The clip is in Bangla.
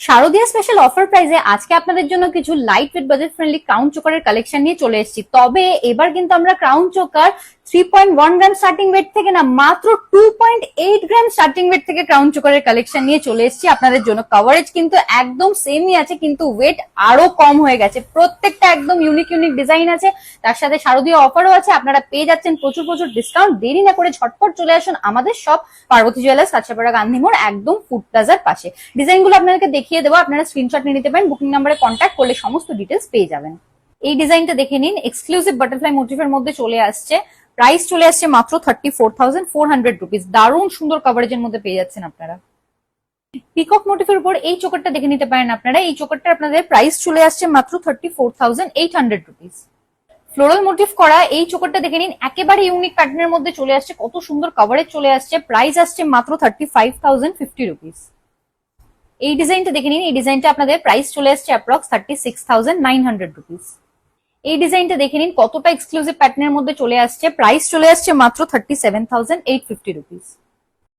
শারদীয়া স্পেশাল অফার প্রাইজে আজকে আপনাদের জন্য কিছু light weight budget friendly crown চোকারের collection নিয়ে চলে এসেছি। তবে এবার কিন্তু আমরা crown choker three point one gram starting weight থেকে না, মাত্র two point eight gram starting weight থেকে ক্রাউন চোকারের কালেকশন নিয়ে চলে এসেছি। আপনাদের জন্য কভারেজ কিন্তু একদম সেমই আছে, কিন্তু ওয়েট আরও কম হয়ে গেছে। প্রত্যেকটা একদম ইউনিক ইউনিক ডিজাইন আছে। তার সাথে শারদীয় অফারও আছে। আপনারা পেয়ে যাচ্ছেন প্রচুর প্রচুর ডিসকাউন্ট দেরি না করে ঝটপট চলে আসুন আমাদের সব পার্বতী জুয়েলার্স কাছাপাড়া গান্ধী মোড়, একদম ফুড প্লাজার পাশে। ডিজাইনগুলো আপনাদেরকে দেখিয়ে দেবো। আপনারা স্ক্রিনশট নিয়ে নিতে পারেন বুকিং নাম্বারে কন্ট্যাক্ট করলে সমস্ত ডিটেলস পেয়ে যাবেন। এই ডিজাইনটা দেখে নিন। এক্সক্লুসিভ বাটারফ্লাই মোটিভের মধ্যে চলে আসছে। প্রাইস চলে আসছে মাত্র thirty four thousand four hundred rupees দারুণ সুন্দর কভারেজের মধ্যে পেয়ে যাচ্ছেন আপনারা। পিকক মোটিভের উপর এই চোকারটা দেখে নিতে পারেন আপনারা। এই চোকারটা আপনাদের প্রাইস চলে আসছে মাত্র thirty four thousand eight hundred rupees floral motif করা এই চোকারটা দেখে নিন। একেবারে ইউনিক প্যাটার্নের মধ্যে চলে আসছে। কত সুন্দর কভারেজ চলে আসছে। প্রাইস আসছে মাত্র থার্টি ফাইভ ফিফটি রুপিস এই ডিজাইনটা দেখে নিন। এই ডিজাইনটা আপনাদের প্রাইস চলে আসছে approx thirty six thousand nine hundred rupees এই ডিজাইনটা দেখে নিন, কতটা এক্সক্লুসিভ প্যাটার্নের মধ্যে চলে আসছে। প্রাইস চলে আসছে মাত্র thirty seven thousand eight fifty rupees